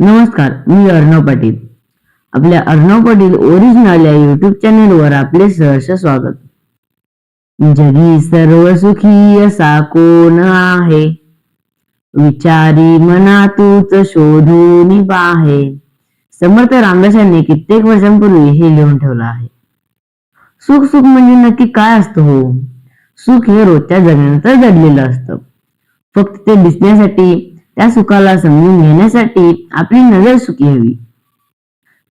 नमस्कार मी अर्णव पाटील. आपल्या अर्णव पाटील ओरिजिनल या युट्यूब चॅनेलवर आपले सहर्ष स्वागत. जगी सर्व सुखी असा कोण आहे? विचारी मना तूच शोधून पाहे. समर्थ रामदासांनी कित्येक वर्षांपूर्वी हे लिहून ठेवलं आहे. सुख सुख म्हणजे नक्की काय असतं हो? सुख हे रोजच्या जगण्यानंतर जडलेलं असतं. फक्त ते दिसण्यासाठी त्या सुखाला समजून घेण्यासाठी आपली नजर सुखी हवी.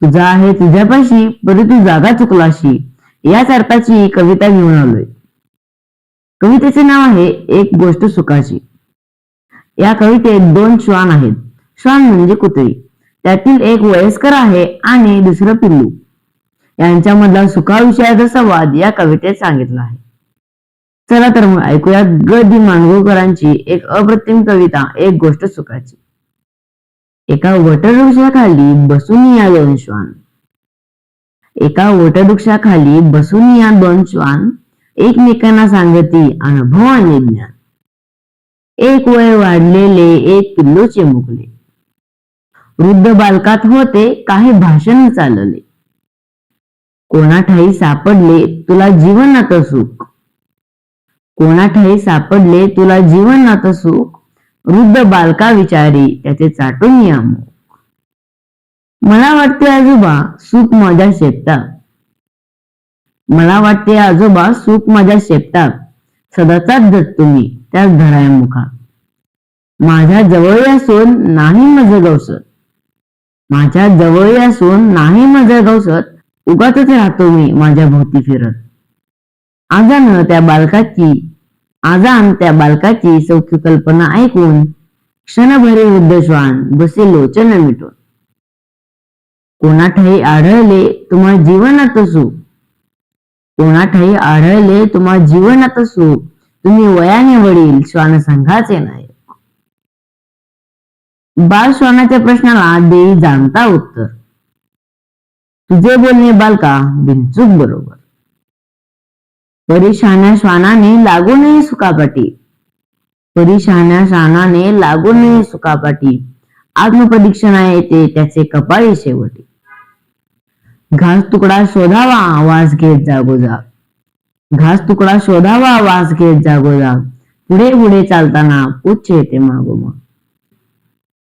तुझा आहे तुझ्यापाशी परंतु जागा चुकलाशी याच अर्थाची कविता घेऊन आलोय. कवितेचे नाव आहे एक गोष्ट सुखाची. या कवितेत दोन श्वान आहेत. श्वान म्हणजे कुत्री. त्यातील एक वयस्कर आहे आणि दुसरं पिल्लू. यांच्यामधला सुखाविषयाचा संवाद या कवितेत सांगितला आहे. चला तर मग ऐकूया ग दि मांडगुळकरांची एक अप्रतिम कविता एक गोष्ट सुखाची. एका वटवृक्षाखाली बसून या दोन श्वान. एका वटवृक्षाखाली बसून या दोन श्वान एकमेकांना सांगती अनुभव आणि ज्ञान. एक वय वाढलेले एक पिल्लू चिमुकले. वृद्ध बालकात होते काही भाषण चालले. कोणाठाई सापडले तुला जीवनात सुख. कोणाठाई सापडले तुला जीवनात सुख वृद्ध बालका विचारी त्याचे चाटून या मला वाटते आजोबा सुख माझ्या शेपटात मला वाटते आजोबा सुख माझ्या शेपटात सदाचाच जत तुम्ही त्याच धराया मुखा माझ्या जवळ असून नाही मज गवसत. माझ्या जवळ असून नाही मज गवसत. उगाच राहतो मी माझ्या भोवती फिरत. आजान त्या बालकाची आजान त्या बालकाची सौख्य कल्पना ऐकून क्षणभरी वृद्ध श्वान बसे लोचन मिटून. कोणाठाई आढळले तुम्हा जीवनात सुख? कोणाठाई आढळले तुम्हा जीवनात सुख? तुम्ही वयाने वडील श्वान संघाचे नाही बाल श्वानाच्या प्रश्नाला देई जाणता उत्तर. तुझे बोलणे बालका बिनचूक बरोबर. परीशान्या श्वानाने लागू नये सुखापाटी परीशान्या श्वानाने लागू नये सुखापाटी. आत्मपरीक्षणा येते त्याचे कपाळी शेवटी. घास तुकडा शोधावा आवाज घेत जागोजा घास तुकडा शोधावा आवाज घेत जागोजा पुढे पुढे चालताना पुच्छ येते मागोमाग.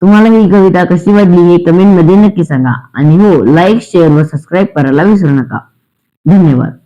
तुम्हाला ही कविता कशी वाटली हे कमेंटमध्ये नक्की सांगा. आणि हो लाईक शेअर व सबस्क्राईब करायला विसरू नका. धन्यवाद.